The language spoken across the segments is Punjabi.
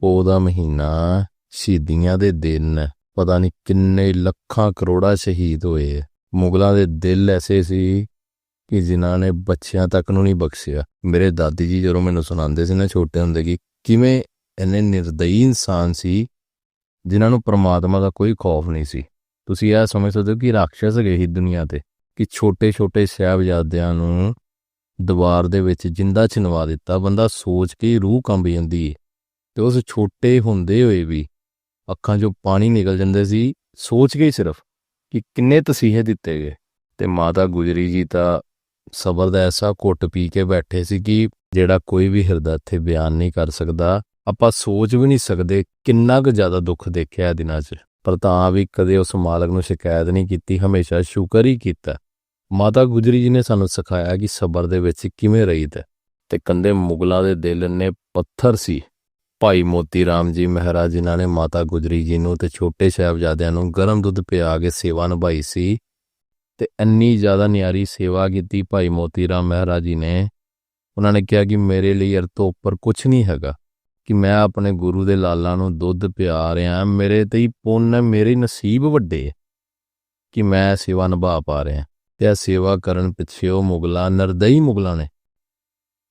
ਪੋਹ ਦਾ ਮਹੀਨਾ ਸ਼ਹੀਦੀਆਂ ਦੇ ਦਿਨ, ਪਤਾ ਨਹੀਂ ਕਿੰਨੇ ਲੱਖਾਂ ਕਰੋੜਾਂ ਸ਼ਹੀਦ ਹੋਏ। ਆ। ਮੁਗਲਾਂ ਦੇ ਦਿਲ ਐਸੇ ਸੀ ਕਿ ਜਿਨ੍ਹਾਂ ਨੇ ਬੱਚਿਆਂ ਤੱਕ ਨੂੰ ਨਹੀਂ ਬਖਸ਼ਿਆ। ਮੇਰੇ ਦਾਦੀ ਜੀ ਜਦੋਂ ਮੈਨੂੰ ਸੁਣਾਉਂਦੇ ਸੀ ਨਾ ਛੋਟੇ ਹੁੰਦੇ ਕਿ ਕਿਵੇਂ ਇੰਨੇ ਨਿਰਦਈ ਇਨਸਾਨ ਸੀ, ਜਿਨ੍ਹਾਂ ਨੂੰ ਪ੍ਰਮਾਤਮਾ ਦਾ ਕੋਈ ਖੌਫ ਨਹੀਂ ਸੀ। ਤੁਸੀਂ ਇਹ ਸਮਝ ਸਕਦੇ ਹੋ ਕਿ ਰਾਖਸ਼ ਗਏ ਹੀ ਦੁਨੀਆ ਤੇ ਕਿ ਛੋਟੇ ਛੋਟੇ ਸਾਹਿਬਜ਼ਾਦਿਆਂ ਨੂੰ ਦੀਵਾਰ ਦੇ ਵਿੱਚ ਜਿੰਦਾ ਚਿਨਵਾ ਦਿੱਤਾ। ਬੰਦਾ ਸੋਚ ਕੇ ਹੀ ਰੂਹ ਕੰਬ ਜਾਂਦੀ ਹੈ ਤੇ ਉਸ ਛੋਟੇ ਹੁੰਦੇ ਹੋਏ ਵੀ ਅੱਖਾਂ 'ਚੋਂ ਪਾਣੀ ਨਿਕਲ ਜਾਂਦੇ ਸੀ, ਸੋਚ ਕੇ ਹੀ ਸਿਰਫ ਕਿ ਕਿੰਨੇ ਤਸੀਹੇ ਦਿੱਤੇ ਗਏ। ਤੇ ਮਾਤਾ ਗੁਜਰੀ ਜੀ ਤਾਂ ਸਬਰ ਦਾ ਐਸਾ ਘੁੱਟ ਪੀ ਕੇ ਬੈਠੇ ਸੀ ਕਿ ਜਿਹੜਾ ਕੋਈ ਵੀ ਹਿਰਦਾ ਇੱਥੇ ਬਿਆਨ ਨਹੀਂ ਕਰ ਸਕਦਾ, ਆਪਾਂ ਸੋਚ ਵੀ ਨਹੀਂ ਸਕਦੇ ਕਿੰਨਾ ਕੁ ਜ਼ਿਆਦਾ ਦੁੱਖ ਦੇਖਿਆ ਦਿਨਾਂ 'ਚ। ਪਰ ਤਾਂ ਵੀ ਕਦੇ ਉਸ ਮਾਲਕ ਨੂੰ ਸ਼ਿਕਾਇਤ ਨਹੀਂ ਕੀਤੀ, ਹਮੇਸ਼ਾ ਸ਼ੁਕਰ ਹੀ ਕੀਤਾ। ਮਾਤਾ ਗੁਜਰੀ ਜੀ ਨੇ ਸਾਨੂੰ ਸਿਖਾਇਆ ਕਿ ਸਬਰ ਦੇ ਵਿੱਚ ਕਿਵੇਂ ਰਹੀਦਾ। ਤੇ ਕੰਦੇ ਮੁਗਲਾਂ ਦੇ ਦਿਲ ਨੇ ਪੱਥਰ ਸੀ ਭਾਈ ਮੋਤੀ ਰਾਮ ਜੀ ਮਹਾਰਾਜ ਜਿਨ੍ਹਾਂ ਨੇ ਮਾਤਾ ਗੁਜਰੀ ਜੀ ਨੂੰ ਤੇ ਛੋਟੇ ਸਾਹਿਬਜ਼ਾਦਿਆਂ ਨੂੰ ਗਰਮ ਦੁੱਧ ਪਿਆ ਕੇ ਸੇਵਾ ਨਿਭਾਈ ਸੀ ਤੇ ਇੰਨੀ ਜ਼ਿਆਦਾ ਨਿਆਰੀ ਸੇਵਾ ਕੀਤੀ ਭਾਈ ਮੋਤੀ ਰਾਮ ਮਹਾਰਾਜ ਜੀ ਨੇ ਉਹਨਾਂ ਨੇ ਕਿਹਾ ਕਿ ਮੇਰੇ ਲਈ ਅਰ ਤੋਂ ਉੱਪਰ ਕੁਝ ਨਹੀਂ ਹੈਗਾ ਕਿ ਮੈਂ ਆਪਣੇ ਗੁਰੂ ਦੇ ਲਾਲਾਂ ਨੂੰ ਦੁੱਧ ਪਿਆ ਰਿਹਾ ਮੇਰੇ ਤੇ ਹੀ ਪੁੰਨ ਹੈ, ਮੇਰੇ ਨਸੀਬ ਵੱਡੇ ਹੈ ਕਿ ਮੈਂ ਸੇਵਾ ਨਿਭਾ ਪਾ ਰਿਹਾ। ਤੇ ਇਹ ਸੇਵਾ ਕਰਨ ਪਿੱਛੇ ਉਹ ਮੁਗਲਾਂ ਨਰਦਈ ਮੁਗਲਾਂ ਨੇ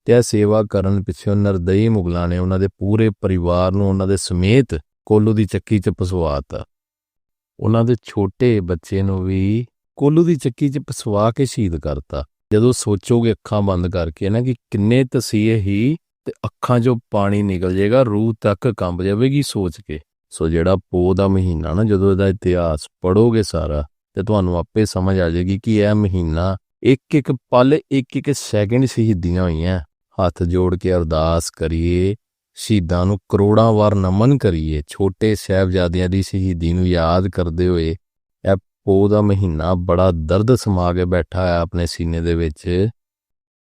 ਇਹ ਸੇਵਾ ਕਰਨ ਪਿੱਛੇ ਨਰਦਈ ਮੁਗਲਾਂ ਨੇ ਉਹਨਾਂ ਦੇ ਪੂਰੇ ਪਰਿਵਾਰ ਨੂੰ ਉਹਨਾਂ ਦੇ ਸਮੇਤ ਕੋਲੂ ਦੀ ਚੱਕੀ 'ਚ ਪਸਵਾਤਾ। ਉਹਨਾਂ ਦੇ ਛੋਟੇ ਬੱਚੇ ਨੂੰ ਵੀ ਕੋਲੂ ਦੀ ਚੱਕੀ 'ਚ ਪਸਵਾ ਕੇ ਸ਼ਹੀਦ ਕਰਤਾ। ਜਦੋਂ ਸੋਚੋਗੇ ਅੱਖਾਂ ਬੰਦ ਕਰਕੇ ਨਾ ਕਿ ਕਿੰਨੇ ਤਸੀਹੇ ਹੀ ਤੇ ਅੱਖਾਂ 'ਚੋਂ ਪਾਣੀ ਨਿਕਲ ਜਾਏਗਾ, ਰੂਹ ਤੱਕ ਕੰਬ ਜਾਵੇਗੀ ਸੋਚ ਕੇ। ਸੋ ਜਿਹੜਾ ਪੋ ਦਾ ਮਹੀਨਾ ਨਾ ਜਦੋਂ ਇਹਦਾ ਇਤਿਹਾਸ ਪੜੋਗੇ ਸਾਰਾ, ਤੇ ਤੁਹਾਨੂੰ ਆਪੇ ਸਮਝ ਆ ਜਾਏਗੀ ਕਿ ਇਹ ਮਹੀਨਾ ਇੱਕ ਇੱਕ ਪਲ ਇੱਕ ਇੱਕ ਸੈਕਿੰਡ ਸ਼ਹੀਦੀਆਂ ਹੋਈਆਂ। ਹੱਥ ਜੋੜ ਕੇ ਅਰਦਾਸ ਕਰੀਏ, ਸ਼ਹੀਦਾਂ ਨੂੰ ਕਰੋੜਾਂ ਵਾਰ ਨਮਨ ਕਰੀਏ, ਛੋਟੇ ਸਾਹਿਬਜ਼ਾਦਿਆਂ ਦੀ ਸ਼ਹੀਦੀ ਨੂੰ ਯਾਦ ਕਰਦੇ ਹੋਏ, ਇਹ ਪੋ ਦਾ ਮਹੀਨਾ ਬੜਾ ਦਰਦ ਸਮਾ ਕੇ ਬੈਠਾ ਹੈ ਆਪਣੇ ਸੀਨੇ ਦੇ ਵਿੱਚ।